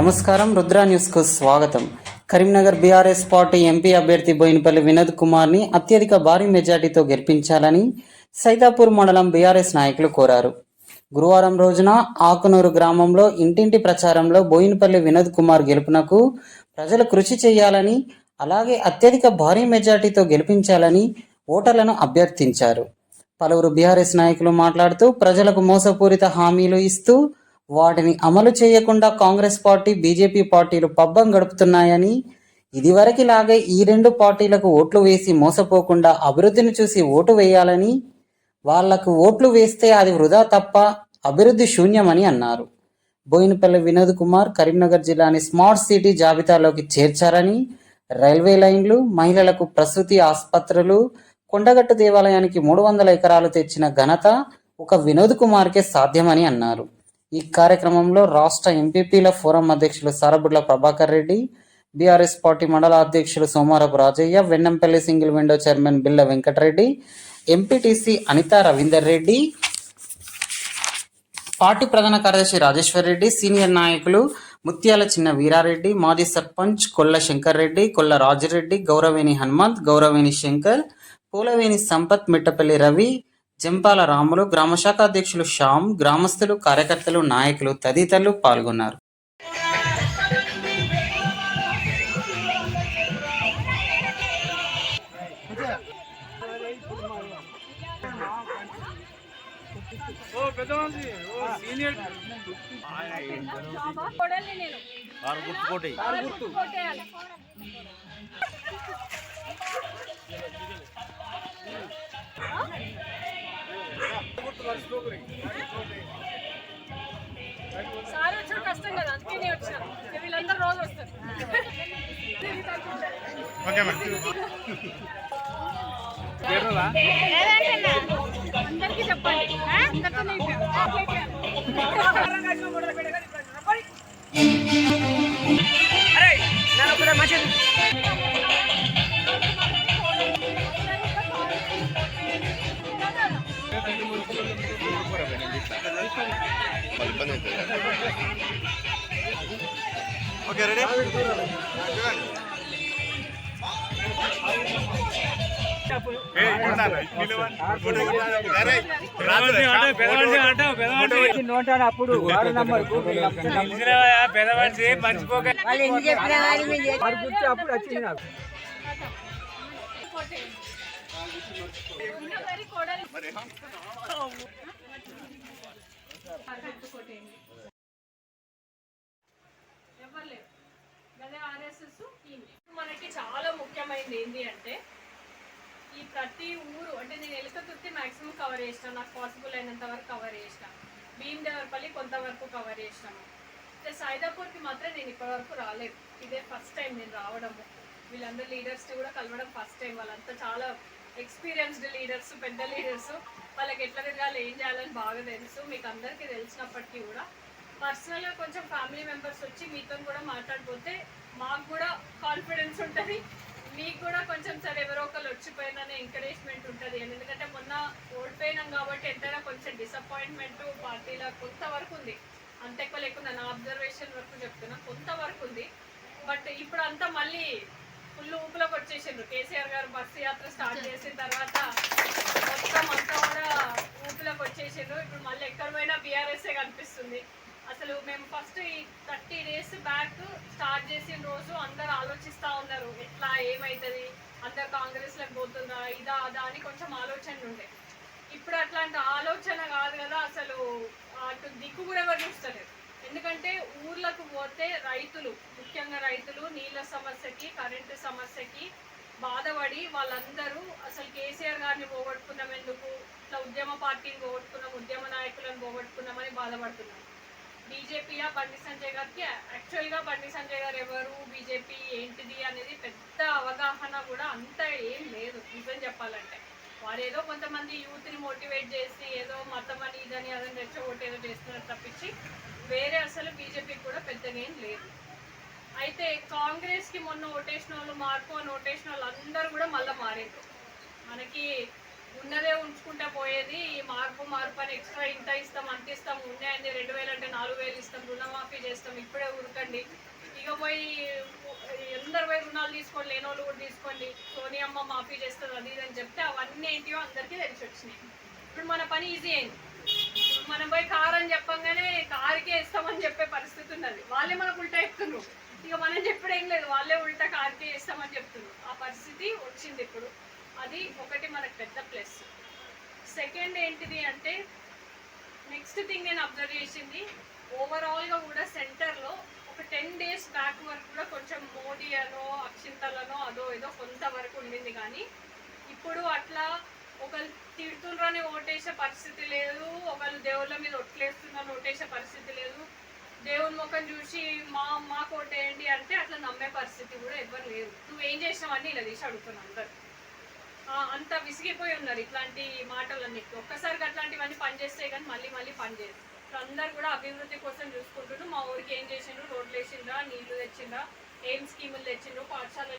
నమస్కారం. రుద్రా న్యూస్కు స్వాగతం. కరీంనగర్ బీఆర్ఎస్ పార్టీ ఎంపీ అభ్యర్థి బోయినపల్లి వినోద్ కుమార్ని అత్యధిక భారీ మెజార్టీతో గెలిపించాలని సైతాపూర్ మండలం బీఆర్ఎస్ నాయకులు కోరారు. గురువారం రోజున ఆకునూరు గ్రామంలో ఇంటింటి ప్రచారంలో బోయినపల్లి వినోద్ కుమార్ గెలుపునకు ప్రజలు కృషి చేయాలని అలాగే అత్యధిక భారీ మెజార్టీతో గెలిపించాలని ఓటర్లను అభ్యర్థించారు. పలువురు బీఆర్ఎస్ నాయకులు మాట్లాడుతూ ప్రజలకు మోసపూరిత హామీలు ఇస్తూ వాటిని అమలు చేయకుండా కాంగ్రెస్ పార్టీ బీజేపీ పార్టీలు పబ్బం గడుపుతున్నాయని ఇదివరకిలాగే ఈ రెండు పార్టీలకు ఓట్లు వేసి మోసపోకుండా అభివృద్ధిని చూసి ఓటు వేయాలని వాళ్ళకు ఓట్లు వేస్తే అది వృధా తప్ప అభివృద్ధి శూన్యమని అన్నారు. బోయినపల్లి వినోద్ కుమార్ కరీంనగర్ జిల్లాని స్మార్ట్ సిటీ జాబితాలోకి చేర్చారని రైల్వే లైన్లు మహిళలకు ప్రసూతి ఆసుపత్రులు కొండగట్టు దేవాలయానికి మూడు వందల ఎకరాలు తెచ్చిన ఘనత ఒక వినోద్ కుమార్కే సాధ్యమని అన్నారు. ఈ కార్యక్రమంలో రాష్ట్ర ఎంపీపీల ఫోరం అధ్యక్షులు సారబుడ్ల ప్రభాకర్ రెడ్డి బీఆర్ఎస్ పార్టీ మండల అధ్యక్షులు Somarapu Rajaiah Vennampalli single window chairman Billa Venkatareddy MPTC Anitha Ravinder Reddy party ప్రధాన కార్యదర్శి రాజేశ్వర్ రెడ్డి సీనియర్ నాయకులు ముత్యాల చిన్న వీరారెడ్డి మాజీ సర్పంచ్ కొల్ల శంకర్ రెడ్డి కొల్ల రాజిరెడ్డి గౌరవేణి హనుమంత్ గౌరవేణి శంకర్ పూలవేణి సంపత్ మిట్టపల్లి రవి జంపాల రాములు గ్రామశాఖ అధ్యక్షులు శ్యామ్ గ్రామస్తులు కార్యకర్తలు నాయకులు తదితరులు పాల్గొన్నారు. గుర్తుకోటి సార్ వచ్చిన కష్టం కదా అందుకే నేను వచ్చాను. వీళ్ళందరూ రోజు వస్తారు. ఓకే అందరికీ చెప్పండి. అందరితో ఓకే రెడీ అప్పుడు వారు నంబర్ పెదవాడి మర్చిపోక. అప్పుడు వచ్చింది నాకు. ఎవరు అదే ఆర్ఎస్ఎస్ మనకి చాలా ముఖ్యమైనది ఏంటి అంటే ఈ ప్రతి ఊరు అంటే నేను ఎలుకతుర్తి మాక్సిమం కవర్ చేసిన నాకు పాసిబుల్ అయినంత వరకు కవర్ చేసిన భీమదేవర్పల్లి కొంతవరకు కవర్ చేసినాము అంటే సైదాపూర్కి మాత్రం నేను ఇప్పటివరకు రాలేదు. ఇదే ఫస్ట్ టైం నేను రావడము. వీళ్ళందరూ లీడర్స్ని కూడా కలవడం ఫస్ట్ టైం వాళ్ళంతా చాలా ఎక్స్పీరియన్స్డ్ లీడర్స్ పెద్ద లీడర్స్ వాళ్ళకి ఎట్లా తిరగాలి ఏం చేయాలని బాగా తెలుసు మీకు అందరికీ తెలిసినప్పటికీ కూడా. పర్సనల్గా కొంచెం ఫ్యామిలీ మెంబర్స్ వచ్చి మీతో కూడా మాట్లాడిపోతే మాకు కూడా కాన్ఫిడెన్స్ ఉంటుంది. మీకు కూడా కొంచెం సరే ఎవరో ఒకరు వచ్చిపోయిందనే ఎంకరేజ్మెంట్ ఉంటుంది. ఎందుకంటే మొన్న ఓడిపోయినాం కాబట్టి ఎంతైనా కొంచెం డిసప్పాయింట్మెంట్ పార్టీలో కొంతవరకు ఉంది. అంత ఎక్కువ లేకుండా నా అబ్జర్వేషన్ వరకు చెప్తున్నా కొంతవరకు ఉంది. బట్ ఇప్పుడు అంతా మళ్ళీ ఫుల్ ఊపులోకి వచ్చేసిండ్రు. కేసీఆర్ గారు బస్సు యాత్ర స్టార్ట్ చేసిన తర్వాత మొత్తం అంతా కూడా ఊపులోకి వచ్చేసిండ్రు. ఇప్పుడు మళ్ళీ ఎక్కడ పోయినా బీఆర్ఎస్ఏ కనిపిస్తుంది. అసలు మేము ఫస్ట్ ఈ థర్టీ డేస్ బ్యాక్ స్టార్ట్ చేసిన రోజు అందరు ఆలోచిస్తూ ఉన్నారు. ఎట్లా ఏమవుతుంది అందరు కాంగ్రెస్లోకి పోతుందా? ఇదా అదా అని కొంచెం ఆలోచనలు ఉండే. ఇప్పుడు అట్లాంటి ఆలోచన కాదు కదా అసలు. అటు దిక్కు కూడా ఎవరు చూస్తలేరు. ఎందుకంటే ఊర్లకు పోతే రైతులు సమస్యకి బాధపడి వాళ్ళందరూ అసలు కేసీఆర్ గారిని పోగొట్టుకున్నాం ఎందుకు? ఇట్లా ఉద్యమ పార్టీని పోగొట్టుకున్నాం ఉద్యమ నాయకులను పోగొట్టుకున్నామని బాధపడుతున్నాం. బీజేపీయా? బండి సంజయ్ గారికి? యాక్చువల్గా బండి సంజయ్ గారు ఎవరు? బీజేపీ ఏంటిది అనేది పెద్ద అవగాహన కూడా అంత ఏం లేదు నిజం చెప్పాలంటే. వారు ఏదో కొంతమంది యూత్ని మోటివేట్ చేసి ఏదో మతం అని ఇదని అదని రెచ్చగొట్టి ఏదో చేస్తున్నారు తప్పించి వేరే అసలు బీజేపీకి కూడా పెద్దగా ఏం లేదు. అయితే కాంగ్రెస్కి మొన్న ఓటేసిన వాళ్ళు మార్పు అని ఓటేసిన వాళ్ళు అందరూ కూడా మళ్ళీ మారారు మనకి ఉన్నదే ఉంచుకుంటా పోయేది ఈ మార్పు మార్పు అని ఎక్స్ట్రా ఇంత ఇస్తాం అంత ఇస్తాం ఉన్నాయండి రెండు వేలు అంటే నాలుగు వేలు ఇస్తాం రుణమాఫీ చేస్తాం ఇప్పుడే ఉరకండి. ఇక పోయి అందరు పోయి రుణాలు తీసుకోండి లేని వాళ్ళు కూడా తీసుకోండి. సోనియమ్మ మాఫీ చేస్తుంది అది ఇది అని చెప్తే అవన్నీ ఏంటివో అందరికీ తెలిసి వచ్చినాయి. ఇప్పుడు మన పని ఈజీ అయింది. మనం పోయి కార్ అని చెప్పంగానే కార్కే ఇస్తామని చెప్పే పరిస్థితి ఉన్నది. వాళ్ళే మనకు ఉల్టా చెప్తున్నారు లేదు వాళ్ళే ఉల్టా కార్కే చేస్తామని చెప్తున్నారు. ఆ పరిస్థితి వచ్చింది ఇప్పుడు. అది ఒకటి మనకు పెద్ద ప్లస్. సెకండ్ ఏంటిది అంటే నెక్స్ట్ థింగ్ నేను అబ్జర్వ్ చేసింది ఓవరాల్గా కూడా సెంటర్లో ఒక టెన్ డేస్ బ్యాక్ వరకు కూడా కొంచెం మోడీ అనో అక్షింతలనో అదో ఏదో కొంతవరకు ఉండింది కానీ ఇప్పుడు అట్లా ఒకళ్ళు తిడుతుండ్రని ఓటేసే పరిస్థితి లేదు ఒకళ్ళు దేవుళ్ళ మీద ఒట్లేస్తున్నారని ఓటేసే పరిస్థితి లేదు దేవుని ముఖం చూసి మా మా కోటేయండి అంటే అట్లా నమ్మే పరిస్థితి కూడా ఎవ్వరు లేదు నువ్వేం చేసినావని ఇలా తీసి అడుగుతున్నాను అందరు. అంత విసిగిపోయి ఉన్నారు ఇట్లాంటి మాటలన్నీ. ఒక్కసారిగా అట్లాంటివన్నీ పనిచేస్తాయి కానీ మళ్ళీ మళ్ళీ పనిచేయదు ఇప్పుడు అందరు కూడా అభివృద్ధి కోసం చూసుకుంటున్నారు. మా ఊరికి ఏం చేసిండ్రు? రోడ్లు వేసిండ్రా నీళ్ళు తెచ్చిండ్రా? ఏం స్కీములు తెచ్చిండ్రు? పాఠశాల